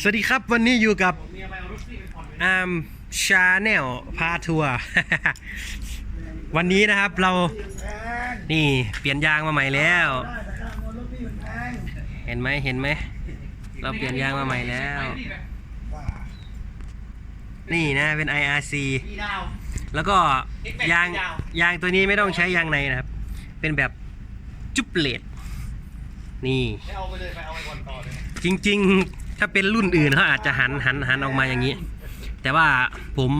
สวัสดีครับวันนี้อยู่กับอาร์มชาแนลพาทัวร์ วันนี้นะครับเรา นี่เปลี่ยนยางมาใหม่แล้ว เห็นไหมเห็นไหม เราเปลี่ยนยางมาใหม่แล้ว นี่นะเป็น IRC แล้วก็ยางยางตัวนี้ไม่ต้องใช้ยางในนะครับ เป็นแบบจุบเลดนี่เอาไปเลยไปเอาไปก่อนต่อเลยจริงๆ ถ้าเป็นรุ่นอื่นเขาอาจจะหันหันหันออกมาอย่างนี้ แต่ว่าผม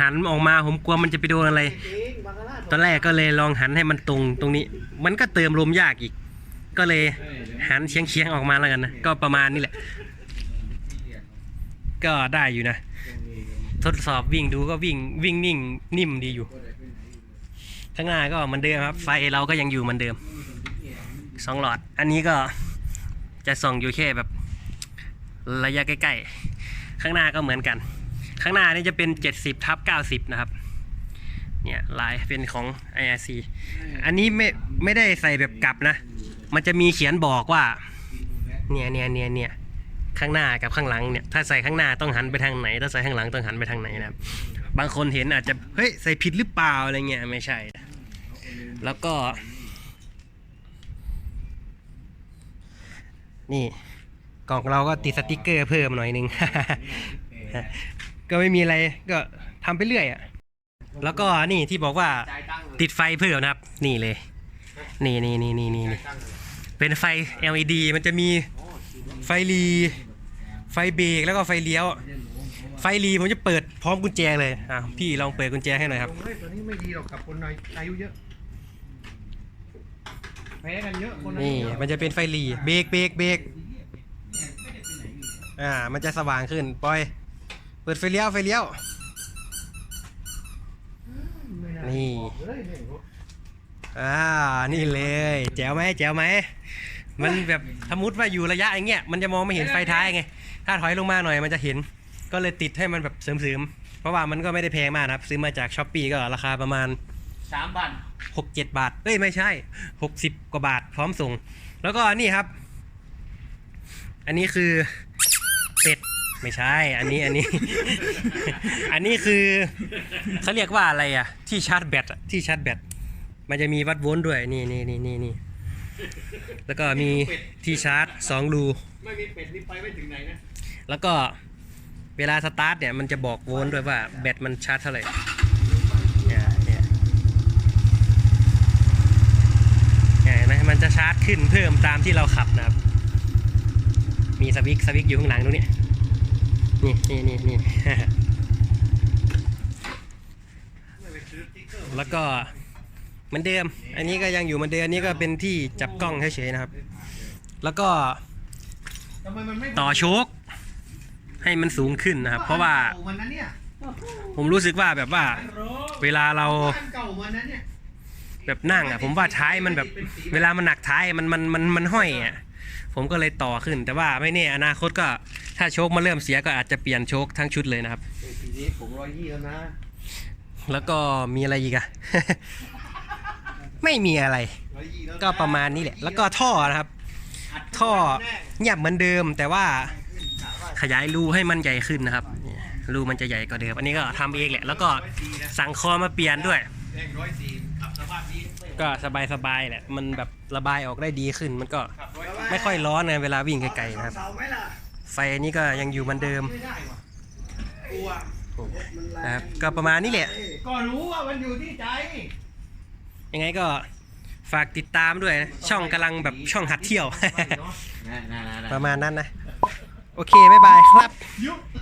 หันออกมาผมกลัวมันจะไปโดนอะไร ตอนแรกก็เลยลองหันให้มันตรงตรงนี้ มันก็เติมลมยากอีก ก็เลยหันเฉียงเฉียงออกมาแล้วกันนะ ก็ประมาณนี้แหละ ก็ได้อยู่นะ ทดสอบวิ่งดูก็วิ่งวิ่งนิ่งนิ่มดีอยู่ ข้างหน้าก็เหมือนเดิมครับ ไฟเราก็ยังอยู่เหมือนเดิมสองหลอด อันนี้ก็จะส่องอยู่แค่แบบ ระยะใกล้ๆ ข้างหน้าก็เหมือนกัน ข้างหน้านี่จะเป็น 70ทับ90 นะครับ เนี่ยลายเป็นของ IRC อันนี้ไม่ไม่ได้ใส่แบบกลับนะ มันจะมีเขียนบอกว่า เนี่ยเนี่ยเนี่ยเนี่ยข้างหน้ากับข้างหลังเนี่ย ถ้าใส่ข้างหน้าต้องหันไปทางไหน ถ้าใส่ข้างหลังต้องหันไปทางไหนนะครับ บางคนเห็นอาจจะ เฮ้ย ใส่ผิดหรือเปล่าอะไรเงี้ยไม่ใช่ แล้วก็ นี่ กล่องเราก็ติดสติกเกอร์เพิ่มหน่อยนึงก็ไม่มีอะไรก็ทำไปเรื่อยอะ่ะแล้วก็นี่ที่บอกว่าจ่ายตังค์เลยติดไฟเพิ่มนะครับ นี่เลย นี่นี่นี่นี่นี่นี่ตังค์เลยเป็นไฟ LED มันจะมีไฟรีไฟเบรกแล้วก็ไฟเลี้ยว ไฟรีผมจะเปิดพร้อมกุญแจเลยอะพี่ลองเปิดกุญแจให้หน่อยครับเฮ้ยตัวนี้ไม่ดีหรอกกับคนอายุเยอะแพ้กันเยอะคนอายุนี่เยอะมันจะเป็นไฟรีเบรกเบรกเบรก อ่า มันจะสว่างขึ้นปล่อย เปิดไฟเลี้ยวไฟเลี้ยวไม่านี่บอกเลยเนี่ยอ่า นี่เลย แจ๋วไหมแจ๋วไหม มันแบบสมมติว่าอยู่ระยะอย่างเงี้ย มันจะมองไม่เห็นไฟท้ายไง ถ้าถอยลงมาหน่อยมันจะเห็น ก็เลยติดให้มันแบบเสริมๆ เพราะว่ามันก็ไม่ได้แพงมากนะครับ ซื้อมาจากช้อปปีก็ราคาประมาณ สามพันหกเจ็ดบาท เอ้ยไม่ใช่ หกสิบกว่าบาทพร้อมส่ง แล้วก็นี่ครับ อันนี้คือ เป็ดไม่ใช่ อันนี้อันนี้ อันนี้คือเขาเรียกว่าอะไรอะ ที่ชาร์จแบตอะที่ชาร์จแบตมันจะมีวัดโวลต์ด้วยนี่นี่นี่นี่นี่แล้วก็มีที่ชาร์จสองรูไม่มีเป็ดนี่ไปไม่ถึงไหนนะแล้วก็เวลาสตาร์ทเนี่ยมันจะบอกโวลต์ด้วยว่าแบตมันชาร์จเท่าไหร่เนี่ยเนี่ยเนี่ยเห็นไหมมันจะชาร์จขึ้นเพิ่มตามที่เราขับนะครับ มีสวิตช์สวิตช์อยู่ข้างหลังตรงนี้นี่นี่นี่นี่แล้วก็เหมือนเดิม อันนี้ก็ยังอยู่เหมือนเดิมอันนี้ก็เป็นที่จับกล้องเฉยๆนะครับ แล้วก็ต่อโชคให้มันสูงขึ้นนะครับ เพราะว่าผมรู้สึกว่าแบบว่า เวลาเราแบบนั่งอะ ผมว่าท้ายมันแบบ เวลามันหนักท้ายมันมันมันมันห้อยอะ ผมก็เลยต่อขึ้น แต่ว่าไม่แน่อนาคตก็ถ้าโชคมาเริ่มเสียก็อาจจะเปลี่ยนโชคทั้งชุดเลยนะครับ ปีนี้ผมร้อยยี่แล้วนะ แล้วก็มีอะไรอีกอะ ไม่มีอะไรร้อยยี่แล้วนก็ประมาณนี้แหละ แล้วก็ท่อนะครับอัดท่อแน่เงียบเหมือนเดิม แต่ว่าขยายรูให้มันใหญ่ขึ้นนะครับเนี่ยรูมันจะใหญ่กว่าเดิม อันนี้ก็ทำเองแหละ แล้วก็สั่งคอมาเปลี่ยนด้วยแรงร้อยสี่ ขับสภาพนี้ก็สบายๆแหละ มันแบบระบายออกได้ดีขึ้น มันก็ขับร้อยไม่ค่อยร้อนนะเวลาวิ่งไกลๆนะครับเสาไหมล่ะไฟนี้ก็ยังอยู่เหมือนเดิมไม่ได้ว่ะกลัวนะครับก็ประมาณนี้แหละ ก็รู้ว่ามันอยู่ที่ใจ ยังไงก็ฝากติดตามด้วยนะช่องกำลังแบบช่องหัดเที่ยว ประมาณนั้นนะ โอเค บ๊ายบายครับยุ